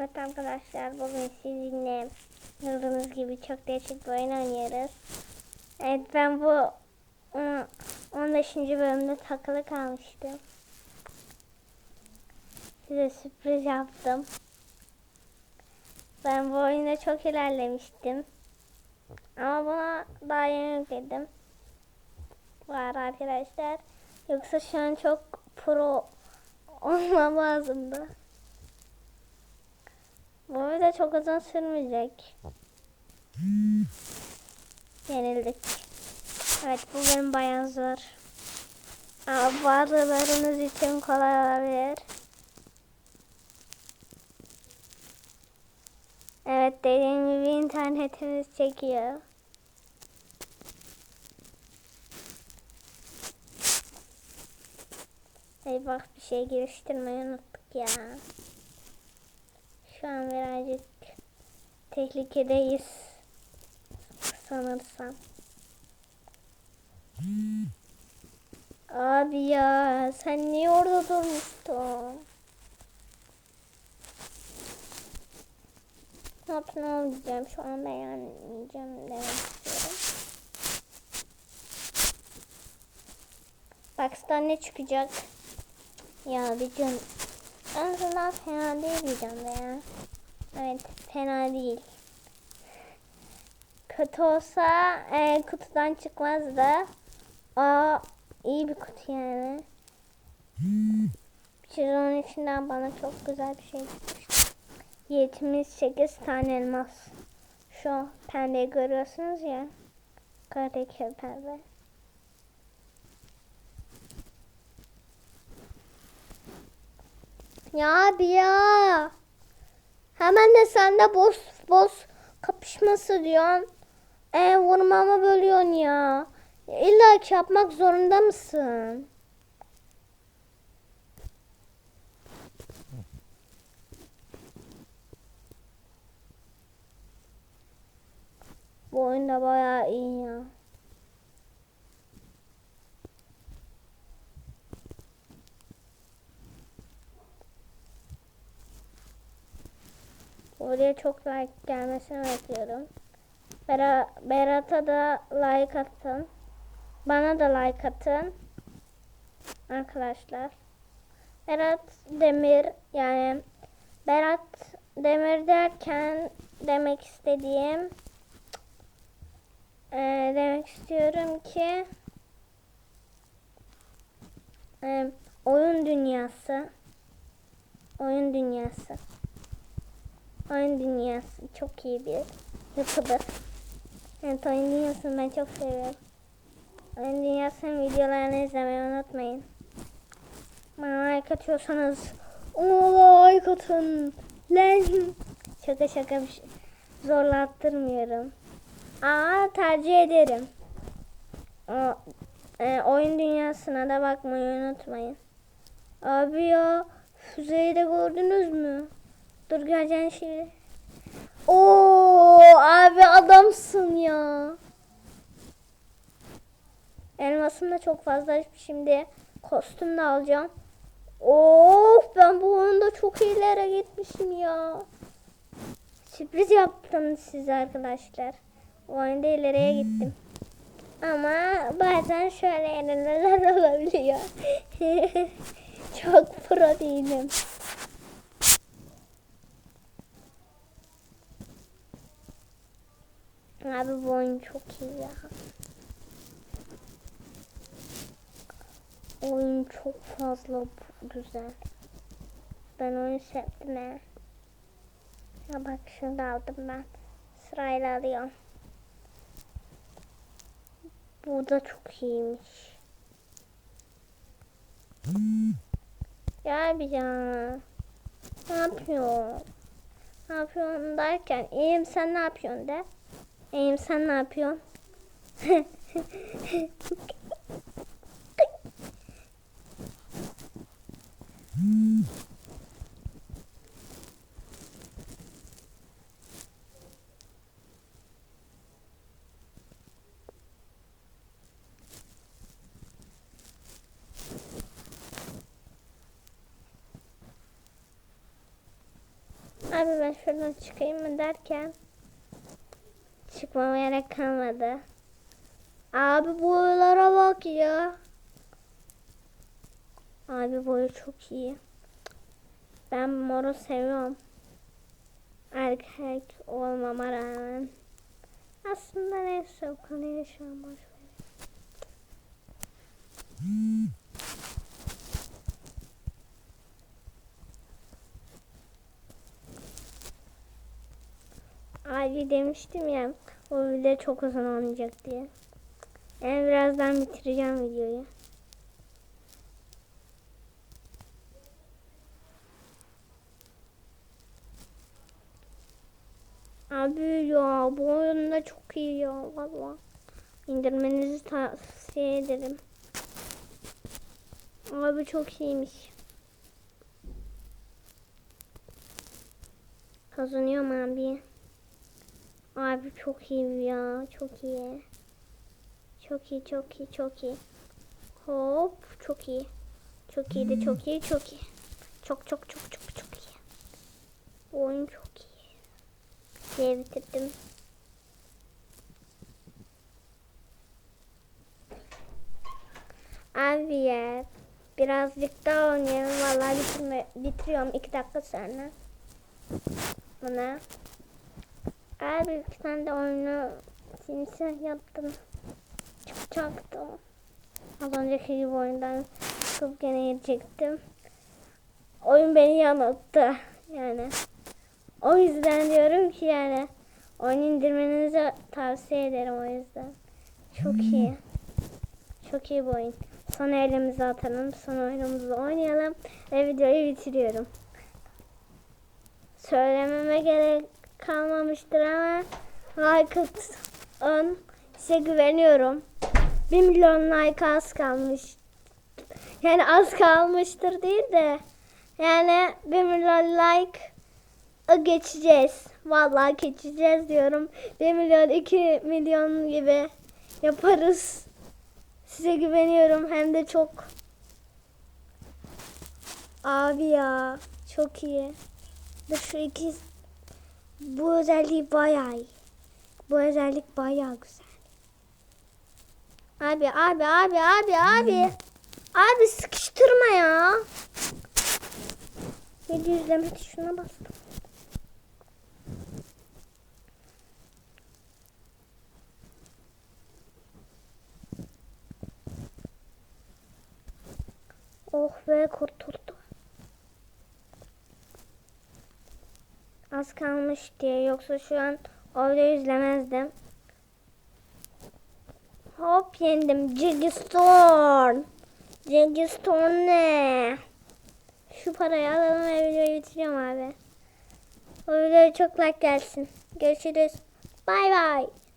Evet arkadaşlar bugün sizinle gördüğünüz gibi çok değişik bir oyun oynuyoruz. Evet ben bu ıı, 15. bölümde takılı kalmıştım. Size sürpriz yaptım. Ben bu oyunda çok ilerlemiştim. Ama buna daha yeni yükledim. Var arkadaşlar. Yoksa şu an çok pro olmam lazımdı. Çok uzun sürmeyecek. Yenildik. Evet bu benim bayağı zor. Ama bazılarınız için kolay olabilir. Evet dediğim gibi internetimiz çekiyor. Hey bak bir şey geliştirmeyi unuttuk ya. Şu an birazcık tehlikedeyiz. Sanırsam. Abi ya sen niye orada durmuştun? Ne yaptın olmayacağım şu an beğenmeyeceğim demek istiyorum. Box'tan ne çıkacak? Ya bir gün aslında fena değil diyeceğim de ya. Evet fena değil. Kötü olsa e, kutudan çıkmaz da o iyi bir kutu yani. Çizonun içinden bana çok güzel bir şey çıkmıştı. 78 tane elmas. Şu pembeyi görüyorsunuz ya. Karadaki pembe. Ya abi ya. Hemen de sen de boss boss kapışması diyorsun. E vurmama bölüyorsun ya. İlla ki yapmak zorunda mısın? Bu oyunda bayağı iyi ya. Oraya çok like gelmesini bekliyorum. Bera, Berat'a da like atın. Bana da like atın. Arkadaşlar. Berat Demir yani Berat Demir derken demek istediğim e, demek istiyorum ki e, oyun dünyası oyun dünyası oyun dünyası çok iyi bir YouTuber. Evet oyun dünyasını ben çok seviyorum. Oyun dünyasının videolarını izlemeyi unutmayın. Bana like atıyorsanız ona like atın. Lan. Şaka şaka bir şey. Zorlattırmıyorum. Aa tercih ederim. O, e, oyun dünyasına da bakmayı unutmayın. Abi ya füzeyi de gördünüz mü? Dur göreceksin şimdi. Oo abi adamsın ya. Elmasım da çok fazla. Şimdi kostüm de alacağım. Of ben bu oyunda çok iyileri gitmişim ya. Sürpriz yaptım size arkadaşlar. Bu oyunda ileriye gittim. Ama bazen şöyle yerler olabiliyor. çok pro değilim. Abi bu oyun çok iyi ya. Oyun çok fazla güzel. Ben oyun sevdim he. Ya bak şunu da aldım ben. Sırayla alıyorum. Bu da çok iyiymiş. Ya abi ya. Ne yapıyorsun? Ne yapıyorsun derken iyiyim sen ne yapıyorsun de. Eyim sen ne yapıyorsun? Abi ben şuradan çıkayım mı derken çıkmama gerek kalmadı. Abi boylara bak ya. Abi boyu çok iyi. Ben moru seviyorum. Erkek olmama rağmen. Aslında neyse o konuyu şu an boş ver. Abi demiştim ya o video çok uzun olmayacak diye. Yani birazdan bitireceğim videoyu. Abi ya bu oyunda çok iyi ya valla. İndirmenizi tavsiye ederim. Abi çok iyiymiş. Kazanıyorum abi. Abi çok iyi ya. Çok iyi. Çok iyi, çok iyi, çok iyi. Hop, çok iyi. Çok iyi de çok iyi, çok iyi. Çok çok çok çok çok iyi. Oyun çok iyi. Diye bitirdim. Abi ya birazcık daha oynayalım. Vallahi bitirme, bitiriyorum iki dakika sonra. Buna. Abi sen de oyunu simsiyah yaptım. Çıkacaktım. Az önceki gibi oyundan çıkıp gene çektim. Oyun beni yanılttı. Yani. O yüzden diyorum ki yani oyun indirmenizi tavsiye ederim o yüzden. Çok iyi. Çok iyi bu oyun. Son elimizi atalım. Son oyunumuzu oynayalım. Ve videoyu bitiriyorum. Söylememe gerek kalmamıştır ama like atın. Size güveniyorum. 1 milyon like az kalmış. Yani az kalmıştır değil de. Yani 1 milyon like geçeceğiz. Vallahi geçeceğiz diyorum. 1 milyon 2 milyon gibi yaparız. Size güveniyorum hem de çok. Abi ya çok iyi. Dur şu iki bu özelliği bayağı iyi. Bu özellik bayağı güzel. Abi abi abi abi abi. Abi sıkıştırma ya. 700 demet şuna bastım. Oh be kurtuldum. Az kalmış diye yoksa şu an orada izlemezdim. Hop yendim. Jiggy Storm. Ne? Şu parayı alalım ve videoyu bitireceğim abi. O videoya çok like gelsin. Görüşürüz. Bay bay.